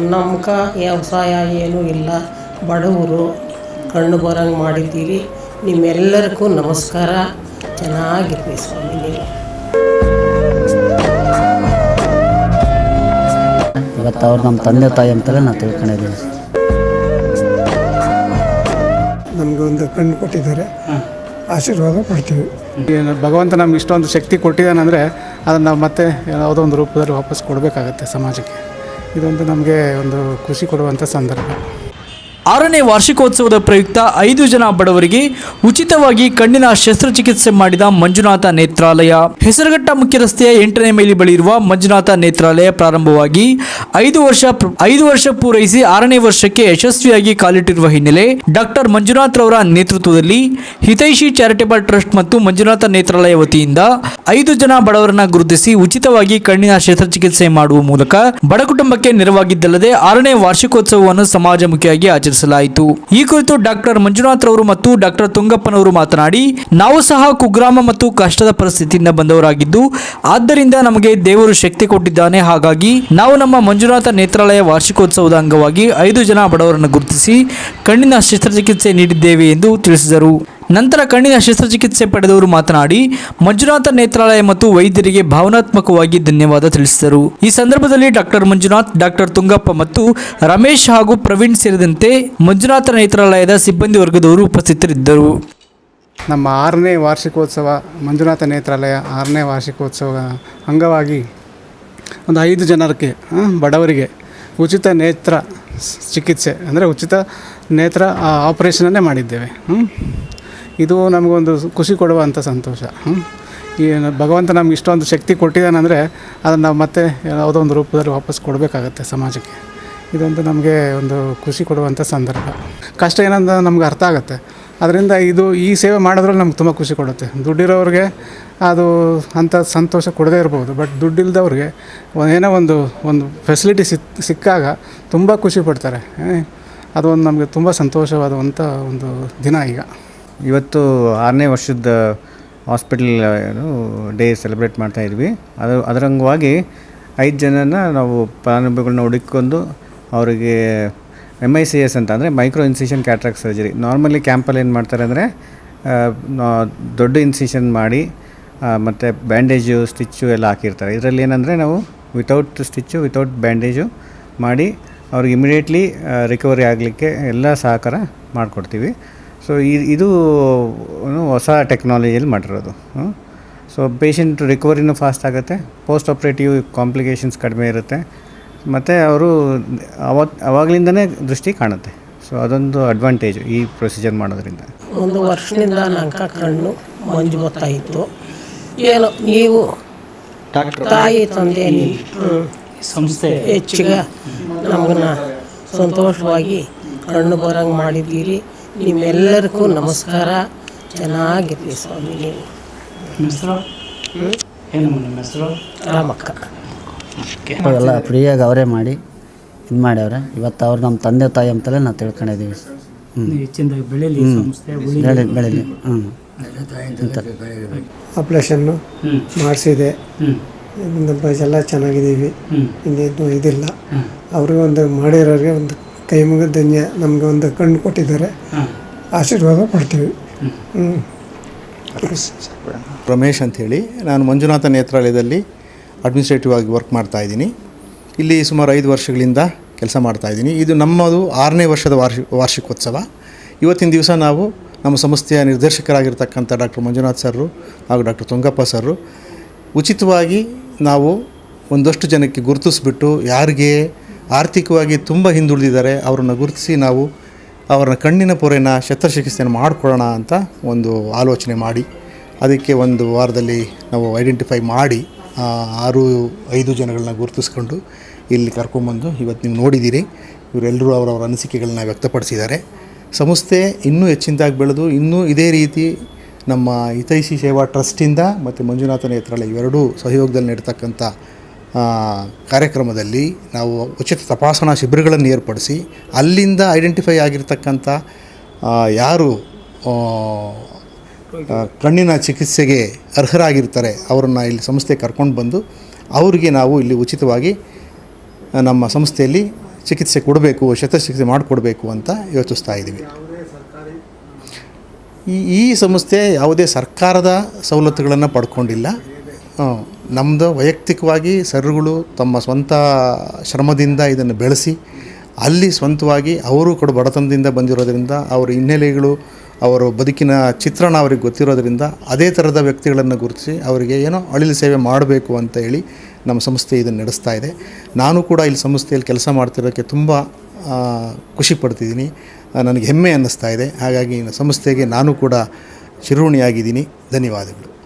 ನಮ್ಗೆ ವ್ಯವಸಾಯ ಏನೂ ಇಲ್ಲ. ಬಡವರು ಕಣ್ಣು ಬರಂಗೆ ಮಾಡಿದ್ದೀರಿ. ನಿಮ್ಮೆಲ್ಲರಿಗೂ ನಮಸ್ಕಾರ. ಚೆನ್ನಾಗಿರ್ತೀವಿ ಸ್ವಾಮಿ ನೀವು. ಇವತ್ತು ಅವ್ರು ನಮ್ಮ ತಂದೆ ತಾಯಿ ಅಂತಲೇ ನಾನು ತಿಳ್ಕೊಂಡಿದ್ದೀವಿ ನಮಗೆ ಒಂದು ಕಣ್ಣು ಕೊಟ್ಟಿದ್ದಾರೆ. ಆಶೀರ್ವಾದ ಕೊಡ್ತೀವಿ. ಏನು ಭಗವಂತ ನಮ್ಗೆ ಇಷ್ಟೊಂದು ಶಕ್ತಿ ಕೊಟ್ಟಿದ್ದಾನಂದರೆ ಅದನ್ನು ನಾವು ಮತ್ತೆ ಯಾವುದೋ ಒಂದು ರೂಪದಲ್ಲಿ ವಾಪಸ್ ಕೊಡಬೇಕಾಗತ್ತೆ ಸಮಾಜಕ್ಕೆ. ಇದೊಂದು ನಮಗೆ ಒಂದು ಖುಷಿ ಕೊಡುವಂಥ ಸಂದರ್ಭ. ಆರನೇ ವಾರ್ಷಿಕೋತ್ಸವದ ಪ್ರಯುಕ್ತ ಐದು ಜನ ಬಡವರಿಗೆ ಉಚಿತವಾಗಿ ಕಣ್ಣಿನ ಶಸ್ತ್ರಚಿಕಿತ್ಸೆ ಮಾಡಿದ ಮಂಜುನಾಥ ನೇತ್ರಾಲಯ. ಹೆಸರುಘಟ್ಟ ಮುಖ್ಯ ರಸ್ತೆಯ ಎಂಟನೇ ಮೈಲಿ ಬಳಿ ಇರುವ ಮಂಜುನಾಥ ನೇತ್ರಾಲಯ ಪ್ರಾರಂಭವಾಗಿ ಐದು ವರ್ಷ ಐದು ವರ್ಷ ಪೂರೈಸಿ ಆರನೇ ವರ್ಷಕ್ಕೆ ಯಶಸ್ವಿಯಾಗಿ ಕಾಲಿಟ್ಟಿರುವ ಹಿನ್ನೆಲೆ ಡಾಕ್ಟರ್ ಮಂಜುನಾಥ್ ರವರ ನೇತೃತ್ವದಲ್ಲಿ ಹಿತೈಷಿ ಚಾರಿಟೇಬಲ್ ಟ್ರಸ್ಟ್ ಮತ್ತು ಮಂಜುನಾಥ ನೇತ್ರಾಲಯ ವತಿಯಿಂದ ಐದು ಜನ ಬಡವರನ್ನ ಗುರುತಿಸಿ ಉಚಿತವಾಗಿ ಕಣ್ಣಿನ ಶಸ್ತ್ರಚಿಕಿತ್ಸೆ ಮಾಡುವ ಮೂಲಕ ಬಡ ಕುಟುಂಬಕ್ಕೆ ನೆರವಾಗಿದ್ದಲ್ಲದೆ ಆರನೇ ವಾರ್ಷಿಕೋತ್ಸವವನ್ನು ಸಮಾಜಮುಖಿಯಾಗಿ ಆಚರಿಸಲಾಯಿತು. ಈ ಕುರಿತು ಡಾಕ್ಟರ್ ಮಂಜುನಾಥ್ ರವರು ಮತ್ತು ಡಾಕ್ಟರ್ ತುಂಗಪ್ಪನವರು ಮಾತನಾಡಿ, ನಾವು ಸಹ ಕುಗ್ರಾಮ ಮತ್ತು ಕಷ್ಟದ ಪರಿಸ್ಥಿತಿಯಿಂದ ಬಂದವರಾಗಿದ್ದು, ಆದ್ದರಿಂದ ನಮಗೆ ದೇವರು ಶಕ್ತಿ ಕೊಟ್ಟಿದ್ದಾನೆ. ಹಾಗಾಗಿ ನಾವು ನಮ್ಮ ಮಂಜುನಾಥ ನೇತ್ರಾಲಯ ವಾರ್ಷಿಕೋತ್ಸವದ ಅಂಗವಾಗಿ ಐದು ಜನ ಬಡವರನ್ನು ಗುರುತಿಸಿ ಕಣ್ಣಿನ ಶಸ್ತ್ರಚಿಕಿತ್ಸೆ ನೀಡಿದ್ದೇವೆ ಎಂದು ತಿಳಿಸಿದರು. ನಂತರ ಕಣ್ಣಿನ ಶಸ್ತ್ರಚಿಕಿತ್ಸೆ ಪಡೆದವರು ಮಾತನಾಡಿ, ಮಂಜುನಾಥ ನೇತ್ರಾಲಯ ಮತ್ತು ವೈದ್ಯರಿಗೆ ಭಾವನಾತ್ಮಕವಾಗಿ ಧನ್ಯವಾದ ತಿಳಿಸಿದರು. ಈ ಸಂದರ್ಭದಲ್ಲಿ ಡಾಕ್ಟರ್ ಮಂಜುನಾಥ್ ಡಾಕ್ಟರ್ ತುಂಗಪ್ಪ ಮತ್ತು ರಮೇಶ್ ಹಾಗೂ ಪ್ರವೀಣ್ ಸೇರಿದಂತೆ ಮಂಜುನಾಥ ನೇತ್ರಾಲಯದ ಸಿಬ್ಬಂದಿ ವರ್ಗದವರು ಉಪಸ್ಥಿತರಿದ್ದರು. ನಮ್ಮ ಆರನೇ ವಾರ್ಷಿಕೋತ್ಸವ, ಮಂಜುನಾಥ ನೇತ್ರಾಲಯ ಆರನೇ ವಾರ್ಷಿಕೋತ್ಸವ ಅಂಗವಾಗಿ ಒಂದು ಐದು ಜನರಿಗೆ ಬಡವರಿಗೆ ಉಚಿತ ನೇತ್ರ ಚಿಕಿತ್ಸೆ, ಅಂದರೆ ಉಚಿತ ನೇತ್ರ ಆಪರೇಷನನ್ನೇ ಮಾಡಿದ್ದೇವೆ. ಹ್ಮ್. ಇದು ನಮಗೊಂದು ಖುಷಿ ಕೊಡುವಂಥ ಸಂತೋಷ. ಏನು ಭಗವಂತ ನಮ್ಗೆ ಇಷ್ಟೊಂದು ಶಕ್ತಿ ಕೊಟ್ಟಿದ್ದಾನಂದರೆ ಅದನ್ನು ನಾವು ಮತ್ತೆ ಯಾವುದೋ ಒಂದು ರೂಪದಲ್ಲಿ ವಾಪಸ್ ಕೊಡಬೇಕಾಗತ್ತೆ ಸಮಾಜಕ್ಕೆ. ಇದೊಂದು ನಮಗೆ ಒಂದು ಖುಷಿ ಕೊಡುವಂಥ ಸಂದರ್ಭ. ಕಷ್ಟ ಏನಂತ ನಮ್ಗೆ ಅರ್ಥ ಆಗುತ್ತೆ. ಅದರಿಂದ ಇದು ಈ ಸೇವೆ ಮಾಡೋದ್ರಲ್ಲಿ ನಮ್ಗೆ ತುಂಬ ಖುಷಿ ಕೊಡುತ್ತೆ. ದುಡ್ಡಿರೋರಿಗೆ ಅದು ಅಂಥ ಸಂತೋಷ ಕೊಡದೇ ಇರ್ಬೋದು. ಬಟ್ ದುಡ್ಡಿಲ್ದವ್ರಿಗೆ ಏನೋ ಒಂದು ಒಂದು ಫೆಸಿಲಿಟಿ ಸಿಕ್, ಸಿಕ್ಕಾಗ ತುಂಬ ಖುಷಿ ಪಡ್ತಾರೆ. ಅದೊಂದು ನಮಗೆ ತುಂಬ ಸಂತೋಷವಾದಂಥ ಒಂದು ದಿನ ಈಗ. ಇವತ್ತು ಆರನೇ ವರ್ಷದ ಹಾಸ್ಪಿಟಲ್ ಡೇ ಸೆಲೆಬ್ರೇಟ್ ಮಾಡ್ತಾ ಇದ್ವಿ. ಅದು ಅದರ ಅಂಗವಾಗಿ ಐದು ಜನನ ನಾವು ಫಲಾನುಭವಿಗಳನ್ನ ಹುಡುಕೊಂಡು ಅವರಿಗೆ ಎಂ ಐ ಸಿ ಎಸ್ ಅಂತ, ಅಂದರೆ micro incision cataract surgery. Normally ಕ್ಯಾಂಪಲ್ಲಿ ಏನು ಮಾಡ್ತಾರೆ ಅಂದರೆ ದೊಡ್ಡ ಇನ್ಸಿಷನ್ ಮಾಡಿ ಮತ್ತು ಬ್ಯಾಂಡೇಜು, ಸ್ಟಿಚ್ಚು ಎಲ್ಲ ಹಾಕಿರ್ತಾರೆ. ಇದರಲ್ಲಿ ಏನಂದರೆ ನಾವು ವಿತೌಟ್ ಸ್ಟಿಚ್ಚು ವಿತೌಟ್ ಬ್ಯಾಂಡೇಜು ಮಾಡಿ ಅವ್ರಿಗೆ ಇಮಿಡಿಯೇಟ್ಲಿ ರಿಕವರಿ ಆಗಲಿಕ್ಕೆ ಎಲ್ಲ ಸಹಕಾರ ಮಾಡಿಕೊಡ್ತೀವಿ. ಸೊ ಇದು ಹೊಸ ಟೆಕ್ನಾಲಜಿಯಲ್ಲಿ ಮಾಡಿರೋದು. ಸೊ ಪೇಷಂಟ್ ರಿಕವರಿನೂ ಫಾಸ್ಟ್ ಆಗುತ್ತೆ. ಪೋಸ್ಟ್ ಆಪ್ರೇಟಿವ್ ಕಾಂಪ್ಲಿಕೇಶನ್ಸ್ ಕಡಿಮೆ ಇರುತ್ತೆ. ಮತ್ತು ಅವರು ಅವಾಗ ಅವಾಗಲಿಂದನೇ ದೃಷ್ಟಿ ಕಾಣುತ್ತೆ. ಸೊ ಅದೊಂದು ಅಡ್ವಾಂಟೇಜು ಈ ಪ್ರೊಸೀಜರ್ ಮಾಡೋದ್ರಿಂದ. ಒಂದು ವರ್ಷದಿಂದ ನಂಕ ಕಣ್ಣು ಮಂಜು ಬರ್ತಾ ಏನು ಏನೋ ನೀವು ತಾಯಿ ತಂದೆ ಸಂಸ್ಥೆ ಹೆಚ್ಚಿಗೆ ನಮಗನ್ನ ಸಂತೋಷವಾಗಿ ಕಣ್ಣು ಬರಂಗೆ ಮಾಡಿದ್ದೀರಿ. ನಿಮ್ಮೆಲ್ಲರಿಗೂ ನಮಸ್ಕಾರ. ಚೆನ್ನಾಗಿರ್ಲಿ ಸ್ವಾಮಿ ನೀವು. ಏನು ನಿಮ್ಮ ಹೆಸರು? ರಾಮಕ್ಕ. ಎಲ್ಲ ಫ್ರೀಯಾಗಿ ಅವರೇ ಮಾಡಿ ಇದು ಮಾಡ್ಯವ್ರೆ. ಇವತ್ತು ಅವ್ರು ನಮ್ಮ ತಂದೆ ತಾಯಿ ಅಂತಲೇ ನಾವು ತಿಳ್ಕೊಂಡಿದ್ದೀವಿ ಹ್ಞೂ ಬೆಳೀಲಿ ಬೆಳೀಲಿ ಹ್ಞೂ ಆಪ್ರೇಷನ್ನು ಮಾಡಿಸಿದೆ. ನಮ್ಮ ಎಲ್ಲ ಚೆನ್ನಾಗಿದ್ದೀವಿ. ಇನ್ನೇನು ಇದಿಲ್ಲ. ಅವ್ರಿಗೆ ಒಂದು ಮಾಡಿರೋರಿಗೆ ಒಂದು ಕೈ ಮುಗಿದ ಧನ್ಯ ನಮಗೆ ಒಂದು ಕಣ್ಣು ಕೊಟ್ಟಿದ್ದಾರೆ. ಆಶೀರ್ವಾದ ಪಡ್ತೀವಿ ಹ್ಞೂ ರಮೇಶ್ ಅಂಥೇಳಿ ನಾನು ಮಂಜುನಾಥ ನೇತ್ರಾಲಯದಲ್ಲಿ ಅಡ್ಮಿನಿಸ್ಟ್ರೇಟಿವ್ ಆಗಿ ವರ್ಕ್ ಮಾಡ್ತಾ ಇದ್ದೀನಿ. ಇಲ್ಲಿ ಸುಮಾರು ಐದು ವರ್ಷಗಳಿಂದ ಕೆಲಸ ಮಾಡ್ತಾ ಇದ್ದೀನಿ. ಇದು ನಮ್ಮದು ಆರನೇ ವರ್ಷದ ವಾರ್ಷಿ ವಾರ್ಷಿಕೋತ್ಸವ. ಇವತ್ತಿನ ದಿವಸ ನಾವು ನಮ್ಮ ಸಂಸ್ಥೆಯ ನಿರ್ದೇಶಕರಾಗಿರ್ತಕ್ಕಂಥ ಡಾಕ್ಟರ್ ಮಂಜುನಾಥ್ ಸರ್ರು ಹಾಗೂ ಡಾಕ್ಟರ್ ತುಂಗಪ್ಪ ಸರ್ರು ಉಚಿತವಾಗಿ ನಾವು ಒಂದಷ್ಟು ಜನಕ್ಕೆ ಗುರುತಿಸ್ಬಿಟ್ಟು ಯಾರಿಗೆ ಆರ್ಥಿಕವಾಗಿ ತುಂಬ ಹಿಂದುಳಿದಿದ್ದಾರೆ, ಅವರನ್ನು ಗುರುತಿಸಿ ನಾವು ಅವರ ಕಣ್ಣಿನ ಪೊರೆನ ಶಸ್ತ್ರಚಿಕಿತ್ಸೆಯನ್ನು ಮಾಡಿಕೊಡೋಣ ಅಂತ ಒಂದು ಆಲೋಚನೆ ಮಾಡಿ, ಅದಕ್ಕೆ ಒಂದು ವಾರದಲ್ಲಿ ನಾವು ಐಡೆಂಟಿಫೈ ಮಾಡಿ ಆರು ಐದು ಜನಗಳನ್ನ ಗುರುತಿಸ್ಕೊಂಡು ಇಲ್ಲಿ ಕರ್ಕೊಂಬಂದು ಇವತ್ತು ನೀವು ನೋಡಿದ್ದೀರಿ, ಇವರೆಲ್ಲರೂ ಅವರವರ ಅನಿಸಿಕೆಗಳನ್ನ ವ್ಯಕ್ತಪಡಿಸಿದ್ದಾರೆ. ಸಂಸ್ಥೆ ಇನ್ನೂ ಹೆಚ್ಚಿನದಾಗಿ ಬೆಳೆದು ಇನ್ನೂ ಇದೇ ರೀತಿ ನಮ್ಮ ಹಿತೈಷಿ ಸೇವಾ ಟ್ರಸ್ಟಿಂದ ಮತ್ತು ಮಂಜುನಾಥ ನೇತ್ರಾಲಯ ಇವೆರಡೂ ಸಹಯೋಗದಲ್ಲಿ ನಡೀತಕ್ಕಂಥ ಕಾರ್ಯಕ್ರಮದಲ್ಲಿ ನಾವು ಉಚಿತ ತಪಾಸಣಾ ಶಿಬಿರಗಳನ್ನು ಏರ್ಪಡಿಸಿ ಅಲ್ಲಿಂದ ಐಡೆಂಟಿಫೈ ಆಗಿರ್ತಕ್ಕಂಥ ಯಾರು ಕಣ್ಣಿನ ಚಿಕಿತ್ಸೆಗೆ ಅರ್ಹರಾಗಿರ್ತಾರೆ, ಅವರನ್ನು ಇಲ್ಲಿ ಸಂಸ್ಥೆ ಕರ್ಕೊಂಡು ಬಂದು ಅವರಿಗೆ ನಾವು ಇಲ್ಲಿ ಉಚಿತವಾಗಿ ನಮ್ಮ ಸಂಸ್ಥೆಯಲ್ಲಿ ಚಿಕಿತ್ಸೆ ಕೊಡಬೇಕು, ಶಸ್ತ್ರಚಿಕಿತ್ಸೆ ಮಾಡಿಕೊಡ್ಬೇಕು ಅಂತ ಯೋಚಿಸ್ತಾ ಇದ್ದೀವಿ. ಈ ಈ ಸಂಸ್ಥೆ ಯಾವುದೇ ಸರ್ಕಾರದ ಸವಲತ್ತುಗಳನ್ನು ಪಡ್ಕೊಂಡಿಲ್ಲ. ನಮ್ಮದು ವೈಯಕ್ತಿಕವಾಗಿ ಸರ್ಗಳು ತಮ್ಮ ಸ್ವಂತ ಶ್ರಮದಿಂದ ಇದನ್ನು ಬೆಳೆಸಿ, ಅಲ್ಲಿ ಸ್ವಂತವಾಗಿ ಅವರು ಕೂಡ ಬಡತನದಿಂದ ಬಂದಿರೋದರಿಂದ, ಅವರ ಹಿನ್ನೆಲೆಗಳು, ಅವರ ಬದುಕಿನ ಚಿತ್ರಣ ಅವ್ರಿಗೆ ಗೊತ್ತಿರೋದ್ರಿಂದ, ಅದೇ ಥರದ ವ್ಯಕ್ತಿಗಳನ್ನು ಗುರುತಿಸಿ ಅವರಿಗೆ ಏನೋ ಅಳಿಲು ಸೇವೆ ಮಾಡಬೇಕು ಅಂತ ಹೇಳಿ ನಮ್ಮ ಸಂಸ್ಥೆ ಇದನ್ನು ನಡೆಸ್ತಾ ಇದೆ. ನಾನು ಕೂಡ ಇಲ್ಲಿ ಸಂಸ್ಥೆಯಲ್ಲಿ ಕೆಲಸ ಮಾಡ್ತಿರೋಕ್ಕೆ ತುಂಬ ಖುಷಿ ಪಡ್ತಿದ್ದೀನಿ. ನನಗೆ ಹೆಮ್ಮೆ ಅನ್ನಿಸ್ತಾ ಇದೆ. ಹಾಗಾಗಿ ಸಂಸ್ಥೆಗೆ ನಾನು ಕೂಡ ಶಿರೋಣಿಯಾಗಿದ್ದೀನಿ ಧನ್ಯವಾದಗಳು.